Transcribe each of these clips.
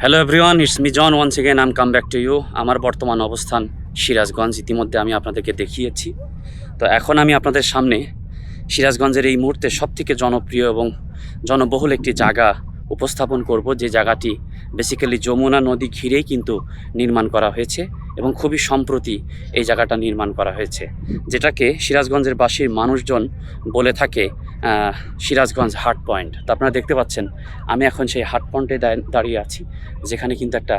Hello everyone it's me John once again I'm come back to you আমার বর্তমান অবস্থান সিরাজগঞ্জ ইতিমধ্যে আমি আপনাদেরকে দেখিয়েছি। তো এখন আমি আপনাদের সামনে সিরাজগঞ্জের এই মুহূর্তে সবথেকে জনপ্রিয় এবং জনবহুল একটি জায়গা উপস্থাপন করব। যে জায়গাটি বেসিক্যালি যমুনা নদী ঘিরেই কিন্তু নির্মাণ করা হয়েছে এবং খুবই সম্প্রতি এই জায়গাটা নির্মাণ করা হয়েছে। যেটাকে সিরাজগঞ্জের বাসীর মানুষজন বলে থাকে সিরাজগঞ্জ হাট পয়েন্ট। তো আপনারা দেখতে পাচ্ছেন, আমি এখন সেই হার্ট পয়েন্টে দাঁড়িয়ে আছি, যেখানে কিন্তু একটা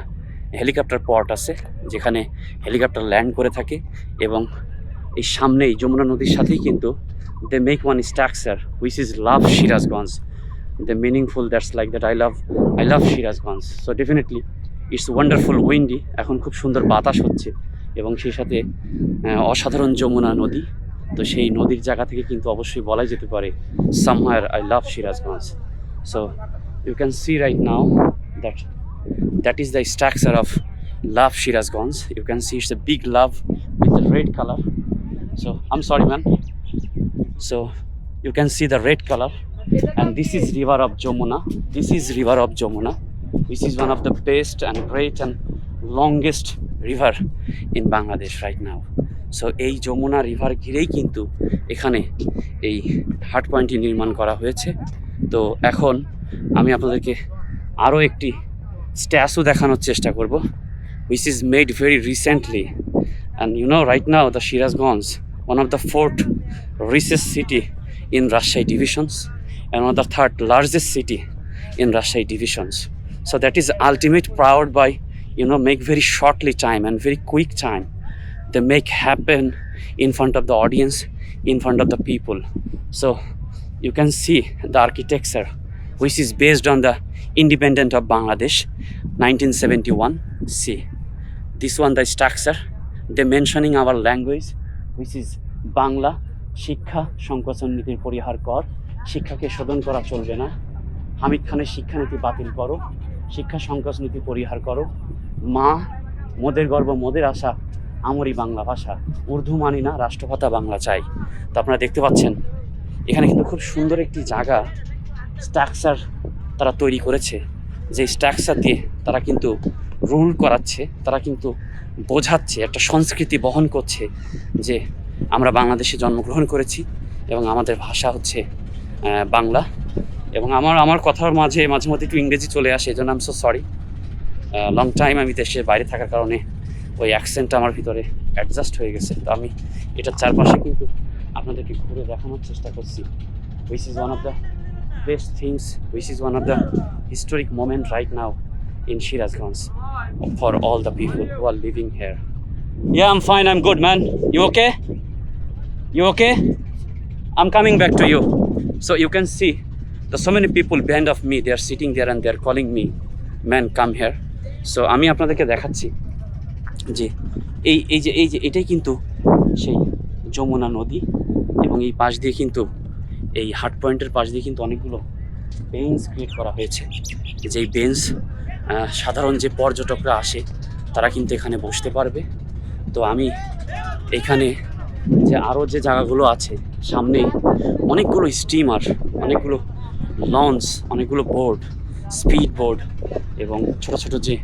হেলিকপ্টার পর্ট আছে, যেখানে হেলিকপ্টার ল্যান্ড করে থাকে এবং এই সামনেই যমুনা নদীর সাথেই কিন্তু they make one structure which is love Sirajganj. The meaningful that's like that I love I love Sirajganj so definitely it's wonderful windy এখন খুব সুন্দর বাতাস হচ্ছে, এবং সেই সাথে অসাধারণ যমুনা নদী। তো সেই নদীর জায়গা থেকে কিন্তু অবশ্যই বলাই যেতে পারে somewhere I love Sirajganj so you can see right now that that is the structure of love shirazganj you can see it's a big love with the red color so, i'm sorry man so, you can see the red color and this is river of jamuna this is river of jamuna which is one of the best and great and longest river in bangladesh right now. So এই Jamuna river ঘিরেই কিন্তু এখানে এই heart পয়েন্টটি নির্মাণ করা হয়েছে। তো এখন আমি আপনাদেরকে আরও একটি স্ট্যাচু দেখানোর চেষ্টা করব। Which is made very recently and you know right now the Sirajganj one of the fourth richest city in Rajshahi divisions and one of the third largest city in Rajshahi divisions. So that is ultimate proud by you know make very shortly time and very quick time. They make happen in front of the audience, in front of the people. So you can see the architecture, which is based on the independent of Bangladesh, 1971. See this one the structure. They mentioning our language, which is Bangla শিক্ষা সংকোচন নীতির পরিহার কর শিক্ষাকে শোধন করা চলবে না। হামিদ খানের শিক্ষানীতি বাতিল করো, শিক্ষা সংকোচ নীতি পরিহার করো। মা, মোদের গর্ব, মোদের আশা আমরই বাংলা ভাষা। উর্দু মানি না রাষ্ট্রভাষা বাংলা চাই। তো আপনারা দেখতে পাচ্ছেন, এখানে কিন্তু খুব সুন্দর একটি জায়গা স্ট্রাকচার তারা তৈরি করেছে। যে স্ট্রাকচার দিয়ে তারা কিন্তু রুল করাচ্ছে, তারা কিন্তু বোঝাচ্ছে, একটা সংস্কৃতি বহন করছে যে আমরা বাংলাদেশে জন্মগ্রহণ করেছি এবং আমাদের ভাষা হচ্ছে বাংলা এবং আমার আমার কথার মাঝে মাঝে মধ্যে একটু ইংরেজি চলে আসে এই জন্য আমি সো সরি লং টাইম আমি দেশের বাইরে থাকার কারণে ওই অ্যাকসেন্টটা আমার ভিতরে অ্যাডজাস্ট হয়ে গেছে তো আমি এটার চারপাশে কিন্তু আপনাদেরকে ঘুরে দেখানোর চেষ্টা করছি which is one of the best things which is one of the historic moment right now in Sirajganj for all the people who are living here yeah I'm fine I'm fine. I'm good, man. You you You okay? I'm coming back to you. So you can see there's so many people behind of me. They are sitting there and they are calling me, man, come here. So আমি আপনাদেরকে দেখাচ্ছি যে এই এই যে এই যে এটাই কিন্তু সেই যমুনা নদী এবং এই পাশ দিয়ে কিন্তু এই হার্ট পয়েন্টের পাশ দিয়ে কিন্তু অনেকগুলো বেঞ্চ ক্রিয়েট করা হয়েছে যেই বেঞ্চ সাধারণ যে পর্যটকরা আসে তারা কিন্তু এখানে বসতে পারবে তো আমি এখানে যে আরও যে জায়গাগুলো আছে, সামনে অনেকগুলো স্টিমার অনেকগুলো লঞ্চ অনেকগুলো বোর্ড স্পিড বোর্ড এবং ছোট ছোট যে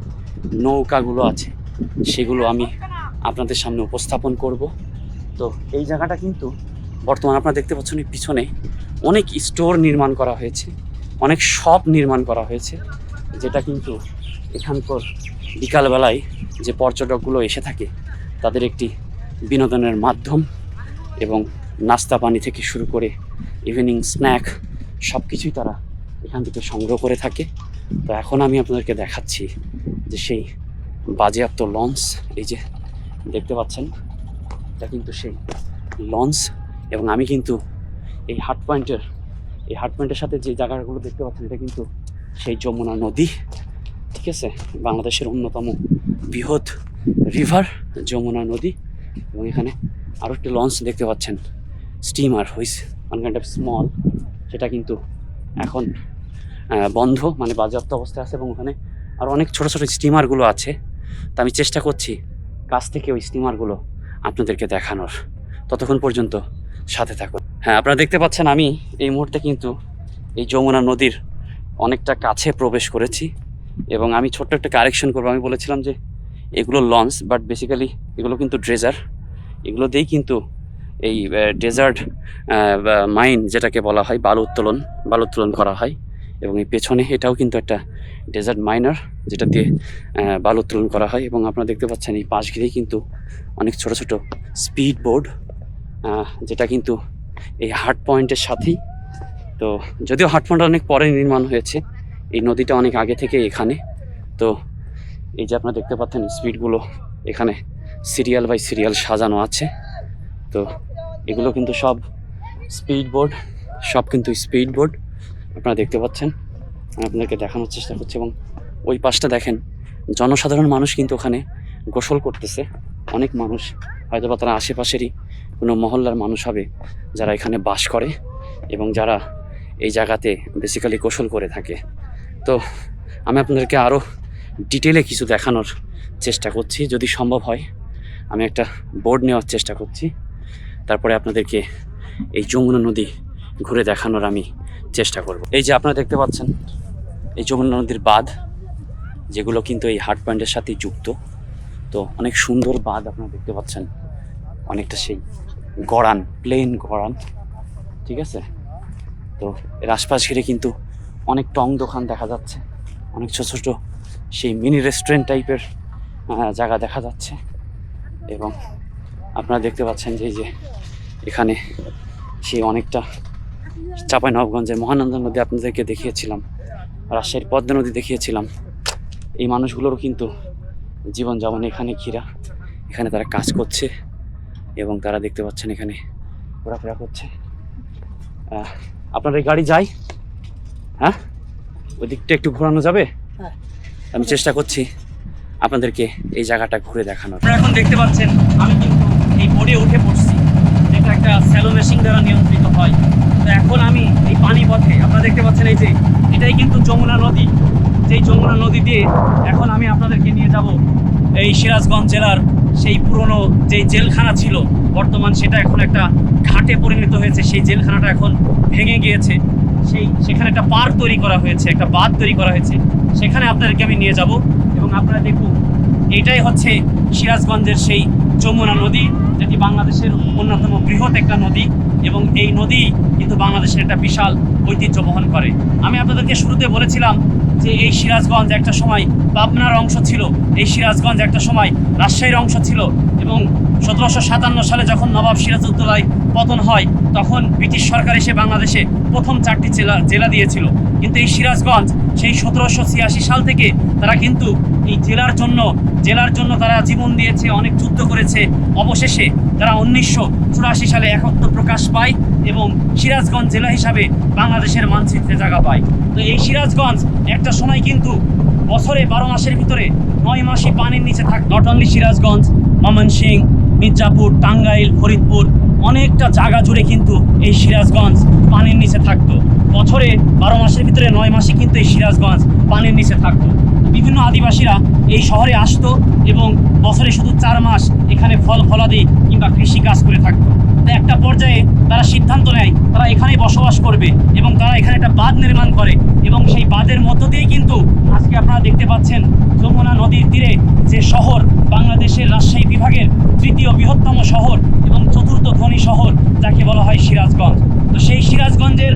নৌকাগুলো আছে, সেগুলো আমি আপনাদের সামনে উপস্থাপন করব। তো এই জায়গাটা কিন্তু বর্তমানে আপনারা দেখতে পাচ্ছেন পিছনে অনেক স্টোর নির্মাণ করা হয়েছে, অনেক শপ নির্মাণ করা হয়েছে, যেটা কিন্তু এখানকার বিকালবেলায় যে পর্যটকগুলো এসে থাকে, তাদের একটি বিনোদনের মাধ্যম এবং নাস্তা পানি থেকে শুরু করে ইভিনিং স্ন্যাক সব কিছুই তারা এখান থেকে সংগ্রহ করে থাকে। তো এখন আমি আপনাদেরকে দেখাচ্ছি যে সেই বাজেয়াপ্ত লঞ্চ, এই যে দেখতে পাচ্ছেন, এটা কিন্তু সেই লঞ্চ এবং আমি কিন্তু এই হার্ট পয়েন্টের এই হার্ট পয়েন্টের সাথে যে জায়গাগুলো দেখতে পাচ্ছেন, এটা কিন্তু সেই যমুনা নদী, ঠিক আছে? বাংলাদেশের অন্যতম বৃহৎ রিভার যমুনা নদী। এবং এখানে আরও একটি লঞ্চ দেখতে পাচ্ছেন। Steamer which one kind of small সেটা কিন্তু এখন বন্ধ মানে বাজেয়াপ্ত অবস্থায় আছে এবং ওখানে আর অনেক ছোট ছোট স্টিমারগুলো আছে। তা আমি চেষ্টা করছি কাছ থেকে ওই স্টিমারগুলো আপনাদেরকে দেখানোর। ততক্ষণ পর্যন্ত সাথে থাকুন। হ্যাঁ আপনারা দেখতে পাচ্ছেন আমি এই মুহূর্তে কিন্তু এই যমুনা নদীর অনেকটা কাছে প্রবেশ করেছি এবং আমি ছোট্ট একটা কারেকশন করব। আমি বলেছিলাম যে এগুলো লঞ্চ বাট বেসিক্যালি এগুলো কিন্তু ড্রেজার। এগুলো দিয়েই কিন্তু এই ডেজার্ট মাইন যেটাকে বলা হয়, বালু উত্তোলন বালু উত্তোলন করা হয়। এবং এই পেছনে এটাও কিন্তু একটা ডেজার্ট মাইনার যেটা দিয়ে বালু উত্তোলন করা হয়। এবং আপনারা দেখতে পাচ্ছেন এই পাশ ঘিরেই কিন্তু অনেক ছোট ছোট স্পিড বোর্ড যেটা কিন্তু এই হার্ট পয়েন্টের সাথেই। তো যদিও হার্ট পয়েন্ট অনেক পরে নির্মাণ হয়েছে, এই নদীটা অনেক আগে থেকে এখানে। তো এই যে আপনারা দেখতে পাচ্ছেন স্পিডগুলো এখানে সিরিয়াল বাই সিরিয়াল সাজানো আছে। তো এগুলো কিন্তু সব স্পিড বোর্ড সব কিন্তু স্পিড বোর্ড আপনারা দেখতে পাচ্ছেন। আমি আপনাদেরকে দেখানোর চেষ্টা করছি এবং ওই পাশটা দেখেন, জনসাধারণ মানুষ কিন্তু ওখানে গোসল করতেছে। অনেক মানুষ হয়তো বা তারা আশেপাশেরই কোনো মহল্লার মানুষ হবে যারা এখানে বাস করে এবং যারা এই জায়গাতে বেসিক্যালি গোসল করে থাকে। তো আমি আপনাদেরকে আরও ডিটেলে কিছু দেখানোর চেষ্টা করছি। যদি সম্ভব হয়, আমি একটা বোর্ড নেওয়ার চেষ্টা করছি। তারপরে আপনাদেরকে এই যমুনা নদী ঘুরে দেখানোর আমি চেষ্টা করব। এই যে আপনারা দেখতে পাচ্ছেন, এই যমুনা নদীর বাঁধ, যেগুলো কিন্তু এই হার্ট পয়েন্টের সাথেই যুক্ত। তো অনেক সুন্দর বাঁধ আপনারা দেখতে পাচ্ছেন। অনেকটা সেই গড়ান প্লেন গড়ান, ঠিক আছে? তো এর আশপাশ ঘিরে কিন্তু অনেক টং দোকান দেখা যাচ্ছে। অনেক ছোট ছোট সেই মিনি রেস্টুরেন্ট টাইপের জায়গা দেখা যাচ্ছে। এবং আপনারা দেখতে পাচ্ছেন যে যে এখানে সেই অনেকটা চাঁপাইনবাবগঞ্জের মহানন্দ নদী আপনাদেরকে দেখিয়েছিলাম, রাজশাহীর পদ্মা নদী দেখিয়েছিলাম। এই মানুষগুলোরও কিন্তু জীবনযাপন এখানে ঘিরা, এখানে তারা কাজ করছে এবং তারা দেখতে পাচ্ছেন এখানে ঘোরাফেরা করছে। আপনার এই গাড়ি যায়? হ্যাঁ? ওই দিকটা একটু ঘোরানো যাবে? হ্যাঁ। আমি চেষ্টা করছি আপনাদেরকে এই জায়গাটা ঘুরে দেখানোর। এখন দেখতে পাচ্ছেন, আমি কিন্তু এই বোর্ডে উঠে পড়ছি। যেটা একটা স্যালো মেশিন দ্বারা নিয়ন্ত্রিত হয়। তো এখন আমি এই পানি পথে আপনারা দেখতে পাচ্ছেন এই যে, এটাই কিন্তু যমুনা নদী। যেই যমুনা নদী দিয়ে এখন আমি আপনাদেরকে নিয়ে যাব এই সিরাজগঞ্জ জেলার সেই পুরনো যে জেলখানা ছিল, বর্তমান সেটা এখন একটা ঘাটে পরিণত হয়েছে। সেই জেলখানাটা এখন ভেঙে গিয়েছে। সেই সেখানে একটা পার্ক তৈরি করা হয়েছে, একটা বাঁধ তৈরি করা হয়েছে। সেখানে আপনাদেরকে আমি নিয়ে যাব এবং আপনারা দেখুন, এটাই হচ্ছে সিরাজগঞ্জের সেই যমুনা নদী, যেটি বাংলাদেশের অন্যতম বৃহৎ একটা নদী এবং এই নদী কিন্তু বাংলাদেশের একটা বিশাল ঐতিহ্য বহন করে। আমি আপনাদেরকে শুরুতে বলেছিলাম যে এই সিরাজগঞ্জ একটা সময় পাবনার অংশ ছিল, এই সিরাজগঞ্জ একটা সময় রাজশাহীর অংশ ছিল এবং সতেরোশো সাতান্ন সালে যখন নবাব সিরাজউদ্দৌলায় পতন হয়, তখন ব্রিটিশ সরকার এসে বাংলাদেশে প্রথম চারটি জেলা জেলা দিয়েছিল। কিন্তু এই সিরাজগঞ্জ সেই সতেরোশো ছিয়াশি সাল থেকে তারা কিন্তু এই জেলার জন্য জেলার জন্য তারা জীবন দিয়েছে, অনেক যুদ্ধ করেছে। অবশেষে তারা উনিশশো চুরাশি সালে একত্র প্রকাশ পায়। এবং সিরাজগঞ্জ জেলা হিসাবে বাংলাদেশের মানচিত্রে জায়গা পায়। তো এই সিরাজগঞ্জ একটা সময় কিন্তু বছরে বারো মাসের ভিতরে নয় মাসই পানির নিচে থাক নট অনলি সিরাজগঞ্জ ময়মনসিং মির্জাপুর, টাঙ্গাইল, ফরিদপুর, অনেকটা জায়গা জুড়ে কিন্তু এই সিরাজগঞ্জ পানির নিচে থাকতো। বছরে বারো মাসের ভিতরে নয় মাসে কিন্তু এই সিরাজগঞ্জ পানির নিচে থাকতো। বিভিন্ন আদিবাসীরা এই শহরে আসতো এবং বছরে শুধু চার মাস এখানে ফল, ফলাদি কিংবা কৃষি কাজ করে থাকতো। তো একটা পর্যায়ে তারা সিদ্ধান্ত নেয়, তারা এখানেই বসবাস করবে এবং তারা এখানে একটা বাঁধ নির্মাণ করে এবং সেই বাঁধের মধ্য দিয়েই কিন্তু আজকে আপনারা দেখতে পাচ্ছেন যমুনা নদীর তীরে যে শহর, বাংলাদেশের রাজশাহী বিভাগের তৃতীয় বৃহত্তম শহর এবং চতুর্থ ধনী শহর, যাকে বলা হয় সিরাজগঞ্জ। তো সেই সিরাজগঞ্জের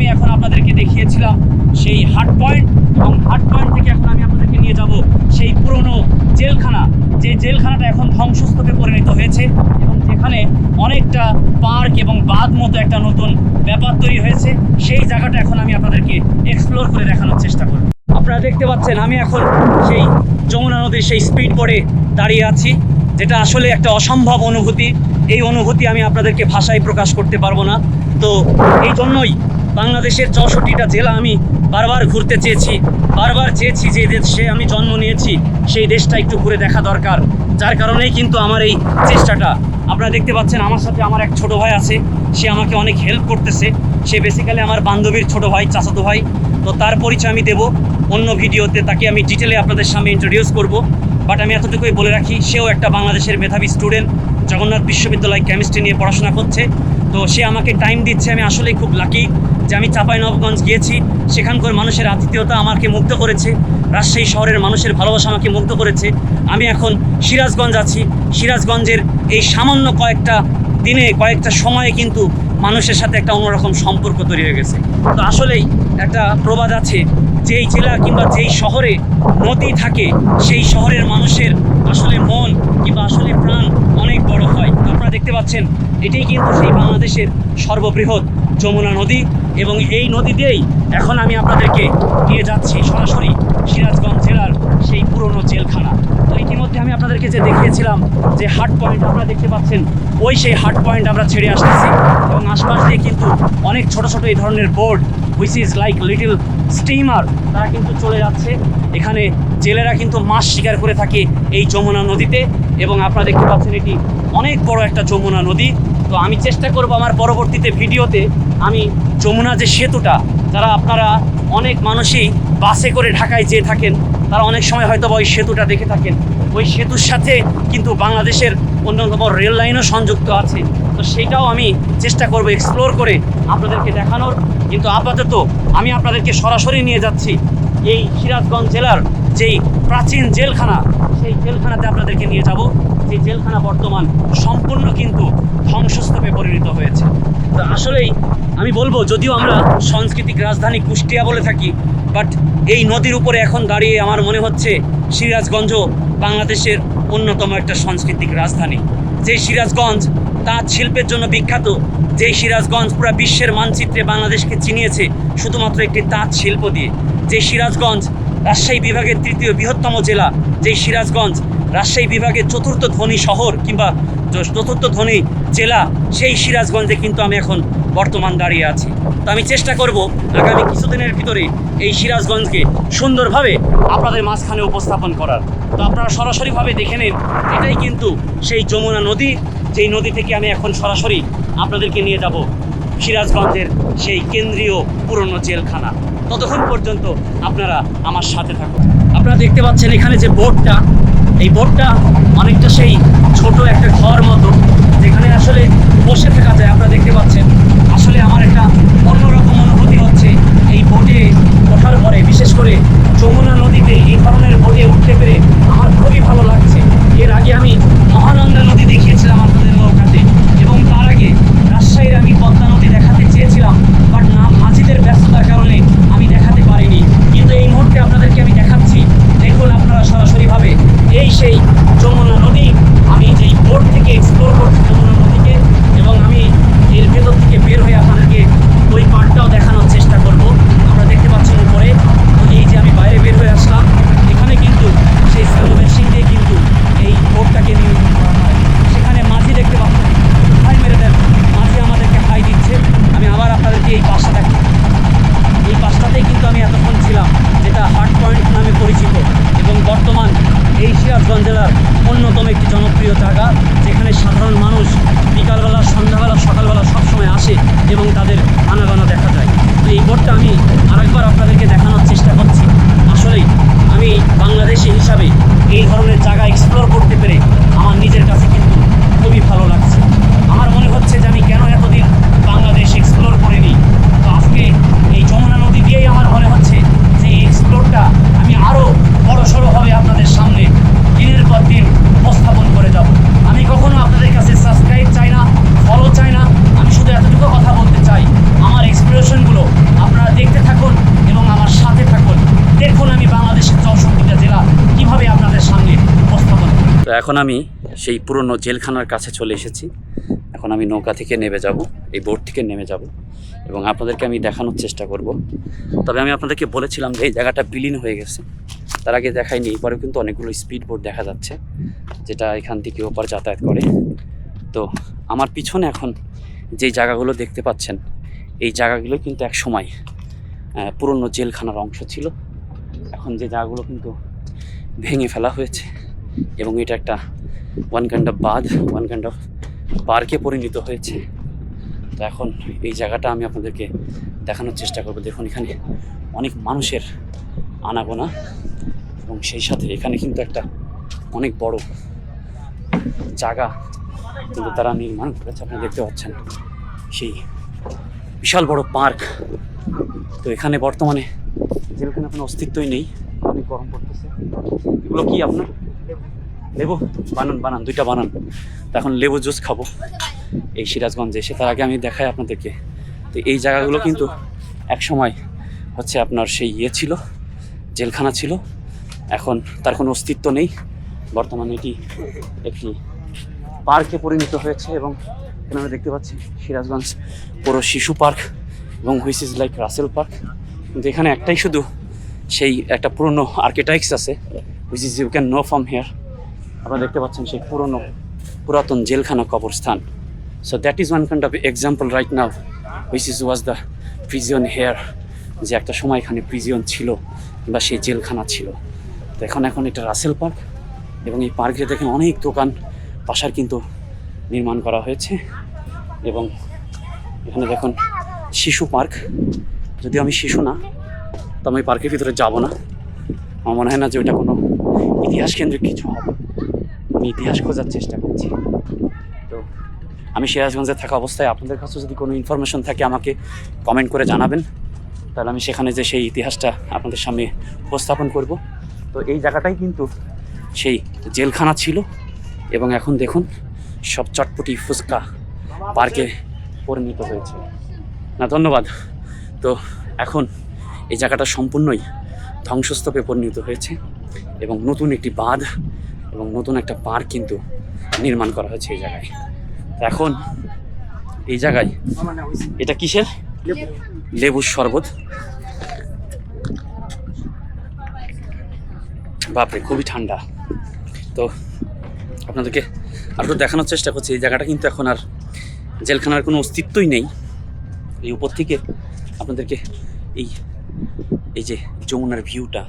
আমি এখন আপনাদেরকে দেখিয়েছিলাম সেই হাট পয়েন্ট এবং হাট পয়েন্ট থেকে এখন আমি আপনাদেরকে নিয়ে যাব সেই পুরনো জেলখানা। যে জেলখানাটা এখন ধ্বংসস্তূপে পরিণত হয়েছে এবং যেখানে অনেকটা পার্ক এবং বাঁধ মতো একটা নতুন ব্যাপার তৈরি হয়েছে, সেই জায়গাটা এখন আমি আপনাদেরকে এক্সপ্লোর করে দেখানোর চেষ্টা করব। আপনারা দেখতে পাচ্ছেন আমি এখন সেই যমুনা নদীর সেই স্পিড বোর্ডে দাঁড়িয়ে আছি, যেটা আসলে একটা অসম্ভব অনুভূতি। এই অনুভূতি আমি আপনাদেরকে ভাষায় প্রকাশ করতে পারব না। তো এই জন্যই বাংলাদেশের চৌষট্টিটা জেলা আমি বারবার ঘুরতে চেয়েছি, বারবার চেয়েছি যে দেশে আমি জন্ম নিয়েছি, সেই দেশটা একটু ঘুরে দেখা দরকার। যার কারণেই কিন্তু আমার এই চেষ্টাটা। আপনারা দেখতে পাচ্ছেন আমার সাথে আমার এক ছোট ভাই আছে, সে আমাকে অনেক হেল্প করতেছে। সে বেসিক্যালি আমার বান্ধবীর ছোট ভাই, চাচাতো ভাই। তো তার পরিচয় আমি দেব। অন্য ভিডিওতে তাকে আমি ডিটেলে আপনাদের সামনে ইন্ট্রোডিউস করব। বাট আমি এতটুকুই বলে রাখি, সেও একটা বাংলাদেশের মেধাবী স্টুডেন্ট জগন্নাথ বিশ্ববিদ্যালয় কেমিস্ট্রি নিয়ে পড়াশোনা করছে। তো সে আমাকে টাইম দিচ্ছে, আমি আসলেই খুব লাকি যে আমি চাঁপাইনবাবগঞ্জ গিয়েছি, সেখানকার মানুষের আতিথেয়তা আমাকে মুগ্ধ করেছে, রাজশাহী শহরের মানুষের ভালোবাসা আমাকে মুগ্ধ করেছে। আমি এখন সিরাজগঞ্জ আছি, সিরাজগঞ্জের এই সামান্য কয়েকটা দিনে, কয়েকটা সময়ে কিন্তু মানুষের সাথে একটা অন্যরকম সম্পর্ক তৈরি হয়ে গেছে। তো আসলেই একটা প্রবাদ আছে, যেই জেলা কিংবা যেই শহরে নদী থাকে, সেই শহরের মানুষের আসলে মন কিংবা আসলে প্রাণ অনেক বড় হয়। আপনারা দেখতে পাচ্ছেন, এটাই কিন্তু সেই বাংলাদেশের সর্ববৃহৎ যমুনা নদী। এবং এই নদী দিয়েই এখন আমি আপনাদেরকে নিয়ে যাচ্ছি সরাসরি সিরাজগঞ্জ জেলার সেই পুরনো জেলখানা। তো ইতিমধ্যে আমি আপনাদেরকে যে দেখিয়েছিলাম যে হাট পয়েন্ট আপনারা দেখতে পাচ্ছেন, ওই সেই হাট পয়েন্ট আমরা ছেড়ে আসতেছি। এবং আশপাশ দিয়ে কিন্তু অনেক ছোট ছোট এই ধরনের boat which is like little steamer তারা কিন্তু চলে যাচ্ছে। এখানে জেলেরা কিন্তু মাছ শিকার করে থাকে এই যমুনা নদীতে। এবং আপনারা দেখতে পাচ্ছেন এটি অনেক বড় একটা যমুনা নদী। তো আমি চেষ্টা করব আমার পরবর্তীতে ভিডিওতে আমি যমুনা যে সেতুটা, যারা আপনারা অনেক মানুষই বাসে করে ঢাকায় যেয়ে থাকেন, তারা অনেক সময় হয়তো ওই সেতুটা দেখে থাকেন। ওই সেতুর সাথে কিন্তু বাংলাদেশের অন্যতম রেল লাইনও সংযুক্ত আছে। তো সেইটাও আমি চেষ্টা করব এক্সপ্লোর করে আপনাদেরকে দেখানোর। কিন্তু আপাতত আমি আপনাদেরকে সরাসরি নিয়ে যাচ্ছি এই সিরাজগঞ্জ জেলার যেই প্রাচীন জেলখানা, সেই জেলখানাতে আপনাদেরকে নিয়ে যাব। যে জেলখানা বর্তমান সম্পূর্ণ কিন্তু ধ্বংসস্তূপে পরিণত হয়েছে। তো আসলেই আমি বলব, যদিও আমরা সাংস্কৃতিক রাজধানী কুষ্টিয়া বলে থাকি বাট এই নদীর উপরে এখন দাঁড়িয়ে আমার মনে হচ্ছে সিরাজগঞ্জ বাংলাদেশের অন্যতম একটা সাংস্কৃতিক রাজধানী। যে সিরাজগঞ্জ তাঁত শিল্পের জন্য বিখ্যাত যে সিরাজগঞ্জ পুরো বিশ্বের মানচিত্রে বাংলাদেশকে চিনিয়েছে শুধুমাত্র একটি তাঁত শিল্প দিয়ে। যে সিরাজগঞ্জ রাজশাহী বিভাগের তৃতীয় বৃহত্তম জেলা, যেই সিরাজগঞ্জ রাজশাহী বিভাগের চতুর্থ ধনী শহর কিংবা চতুর্থ ধনী জেলা, সেই সিরাজগঞ্জে কিন্তু আমি এখন বর্তমান দাঁড়িয়ে আছি। তো আমি চেষ্টা করব আগামী কিছুদিনের ভিতরে এই সিরাজগঞ্জকে সুন্দরভাবে আপনাদের মাঝখানে উপস্থাপন করার। তো আপনারা সরাসরিভাবে দেখে নিন, এটাই কিন্তু সেই যমুনা নদী, যেই নদী থেকে আমি এখন সরাসরি আপনাদেরকে নিয়ে যাব সিরাজগঞ্জের সেই কেন্দ্রীয় পুরনো জেলখানা। ততক্ষণ পর্যন্ত আপনারা আমার সাথে থাকুন। আপনারা দেখতে পাচ্ছেন এখানে যে বোর্ডটা এই বোটটা অনেকটা সেই ছোট একটা ঘর মতো, যেখানে আসলে বসে থাকা যায়। আপনারা দেখতে পাচ্ছেন, আসলে আমার একটা অন্যরকম অনুভূতি হচ্ছে এই বোটে ওঠার পরে। বিশেষ করে যমুনা নদীতে এই ধরনের বোটে উঠতে পেরে আমার খুবই ভালো লাগছে। এর আগে আমি মহানন্দা নদী দেখিয়েছিলাম আপনাদের নৌকাতে এবং তার আগে রাজশাহীর আমি পদ্মা নদী দেখাতে চেয়েছিলাম বাট না মাঝিদের ব্যস্ততার কারণে আমি দেখাতে পারিনি কিন্তু এই মুহূর্তে আপনাদেরকে আমি দেখাচ্ছি দেখুন আপনারা সরাসরিভাবে এই সেই যমুনা নদী আমি যেই বোট থেকে এক্সপ্লোর করছি যমুনা নদীকে এবং আমি এর ভেতর থেকে বের হয়ে আপনাদেরকে ওই পার্টটাও দেখানোর চেষ্টা করব আপনারা দেখতে পাচ্ছেন উপরে তো এই যে আমি বাইরে বের হয়ে আসলাম এখানে কিন্তু সেই স্যালো মেশিন দিয়ে কিন্তু এই বোটটাকে নিয়ন্ত্রণ করা হয় সেখানে মাঝি দেখতে পাচ্ছেন হাই মেরে দেন মাঝি আমাদেরকে হাই দিচ্ছে আমি আবার আপনাদেরকে এই পাশটা দেখ এই পাশটাতেই কিন্তু আমি এতক্ষণ ছিলাম যেটা হার্ট পয়েন্ট নামে পরিচিত এবং বর্তমান এই সিরাজগঞ্জ জেলার অন্যতম একটি জনপ্রিয় জায়গা যেখানে সাধারণ মানুষ বিকালবেলা সন্ধ্যাবেলা সকালবেলা সবসময় আসে এবং তাদের আনাগোনা দেখা যায় তো এই বোর্ডটা আমি আরেকবার আপনাদেরকে দেখানোর চেষ্টা করছি আসলেই আমি বাংলাদেশি হিসাবে এই ধরনের জায়গা এক্সপ্লোর করতে পেরে আমার নিজের কাছে কিন্তু খুবই ভালো লাগছে আমার মনে হচ্ছে যে আমি কেন এতদিন বাংলাদেশ এক্সপ্লোর করিনি তো আজকে এই যমুনা নদী দিয়েই আমার মনে হচ্ছে যে এই এক্সপ্লোরটা আমি আরও বড় সড়োভাবে আপনাদের সামনে দিনের পর দিন উপস্থাপন করে যাব আমি কখনো আপনাদের কাছে সাবস্ক্রাইব চাই না ফলো চাই না আমি শুধু এতটুকু কথা বলতে চাই আমার এক্সপ্লোরেশনগুলো আপনারা দেখতে থাকুন এবং আমার সাথে থাকুন দেখুন আমি বাংলাদেশের চৌষট্টিটা জেলা কীভাবে আপনাদের সামনে উপস্থাপন করি তো এখন আমি সেই পুরনো জেলখানার কাছে চলে এসেছি। এখন আমি নৌকা থেকে নেমে যাব, এই বোট থেকে নেমে যাব এবং আপনাদেরকে আমি দেখানোর চেষ্টা করব। তবে আমি আপনাদেরকে বলেছিলাম যে এই জায়গাটা বিলীন হয়ে গেছে। তার আগে দেখাইনি এবারেও কিন্তু অনেকগুলো স্পিড বোট দেখা যাচ্ছে, যেটা এখান থেকে ওপার যাতায়াত করে। তো আমার পিছনে এখন যেই জায়গাগুলো দেখতে পাচ্ছেন, এই জায়গাগুলো কিন্তু এক সময় পুরনো জেলখানার অংশ ছিল। এখন যে জায়গাগুলো কিন্তু ভেঙে ফেলা হয়েছে। এবং এটা একটা one kind of one kind of পার্কে পরিণত হয়েছে। তো এখন এই জায়গাটা আমি আপনাদেরকে দেখানোর চেষ্টা করব। দেখুন, এখানে অনেক মানুষের আনাগোনা এবং সেই সাথে এখানে কিন্তু একটা অনেক বড় জায়গা কিন্তু তারা নির্মাণ করেছে আপনি দেখতে পাচ্ছেন। সেই বিশাল বড় পার্ক তো এখানে বর্তমানে জেলখানা কোনো অস্তিত্বই নেই। অনেক গরম পড়তেছে এগুলো কি আপনার? লেবু? বানান বানান, দুইটা বানান। এখন লেবু জুস খাব। এই সিরাজগঞ্জে এসে তার আগে আমি দেখাই আপনাদেরকে। তো এই জায়গাগুলো কিন্তু এক সময় হচ্ছে আপনার সেই ইয়ে ছিল, জেলখানা ছিল। এখন তার কোনো অস্তিত্ব নেই। বর্তমানে এটি একটি পার্কে পরিণত হয়েছে এবং এখানে দেখতে পাচ্ছি সিরাজগঞ্জ পুরো শিশু পার্ক এবং which is like Russel park কিন্তু এখানে একটাই শুধু সেই একটা পুরনো আর্কিটেক্টস আছে which is you can know from here আপনারা দেখতে পাচ্ছেন সেই পুরনো পুরাতন জেলখানা কবরস্থান। So that is one kind of example right now which is was the prison here যে একটা সময় এখানে প্রিজিয়ন ছিল বা সেই জেলখানা ছিল। তো এখন এখন এটা রাসেল পার্ক এবং এই পার্কে দেখেন অনেক দোকান পাশার কিন্তু নির্মাণ করা হয়েছে এবং এখানে দেখুন শিশু পার্ক। যদি আমি শিশু না, তো আমি পার্কের ভিতরে যাব না। আমার মনে হয় না যে ওইটা কোনো ইতিহাস কেন্দ্রিক কিছু হবে। আমি ইতিহাস খোঁজার চেষ্টা করছি। তো আমি সিরাজগঞ্জে থাকা অবস্থায় আপনাদের কাছে যদি কোনো ইনফরমেশন থাকে, আমাকে কমেন্ট করে জানাবেন। তাহলে আমি সেখানে যে সেই ইতিহাসটা আপনাদের সামনে উপস্থাপন করব। তো এই জায়গাটাই কিন্তু সেই জেলখানা ছিল। এবং এখন দেখুন, সব চটপটি ফুচকা পার্কে পরিণত হয়েছে। না, ধন্যবাদ। তো এখন এই জায়গাটা সম্পূর্ণই ধ্বংসস্তূপে পরিণত হয়েছে। এবং নতুন একটি বাঁধ এবং নতুন একটা পার্ক কিন্তু নির্মাণ করা হয়েছে এই জায়গায়। এখন এই জায়গায় এটা কিসের? লেবুর শরবত। বাপরে, খুবই ঠান্ডা। তো আপনাদেরকে আর একটু দেখানোর চেষ্টা করছি, এই জায়গাটা কিন্তু এখন আর জেলখানার কোনো অস্তিত্বই নেই। এই উপর থেকে আপনাদেরকে এই এই যে যমুনার ভিউটা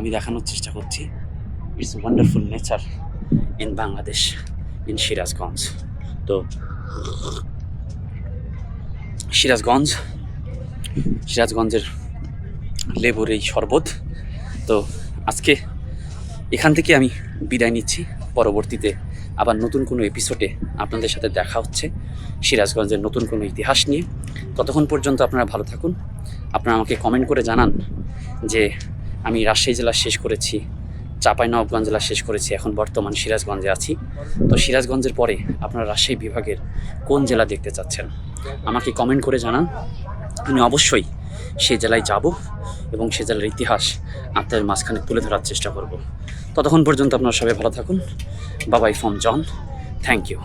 আমি দেখানোর চেষ্টা করছি। It's wonderful nature in Bangladesh in Sirajganj তো সিরাজগঞ্জ সিরাজগঞ্জের লেবুর এই শরবত। তো আজকে এখান থেকে আমি বিদায় নিচ্ছি। পরবর্তীতে আবার নতুন কোনো এপিসোডে আপনাদের সাথে দেখা হচ্ছে। সিরাজগঞ্জের নতুন কোনো ইতিহাস নিয়ে। ততক্ষণ পর্যন্ত আপনারা ভালো থাকুন। আপনারা আমাকে কমেন্ট করে জানান যে আমি রাজশাহী জেলা শেষ করেছি চাঁপাইনবাবগঞ্জ জেলা শেষ করেছি, এখন বর্তমান সিরাজগঞ্জে আছি। তো সিরাজগঞ্জের পরে আপনারা রাজশাহী বিভাগের কোন জেলা দেখতে চাচ্ছেন? আমাকে কমেন্ট করে জানান। আমি অবশ্যই সে জেলায় যাব এবং সে জেলার ইতিহাস আপনাদের মাঝখানে তুলে ধরার চেষ্টা করব। ততক্ষণ পর্যন্ত আপনারা সবাই ভালো থাকুন। বাবাই ফ্রম জন থ্যাংক ইউ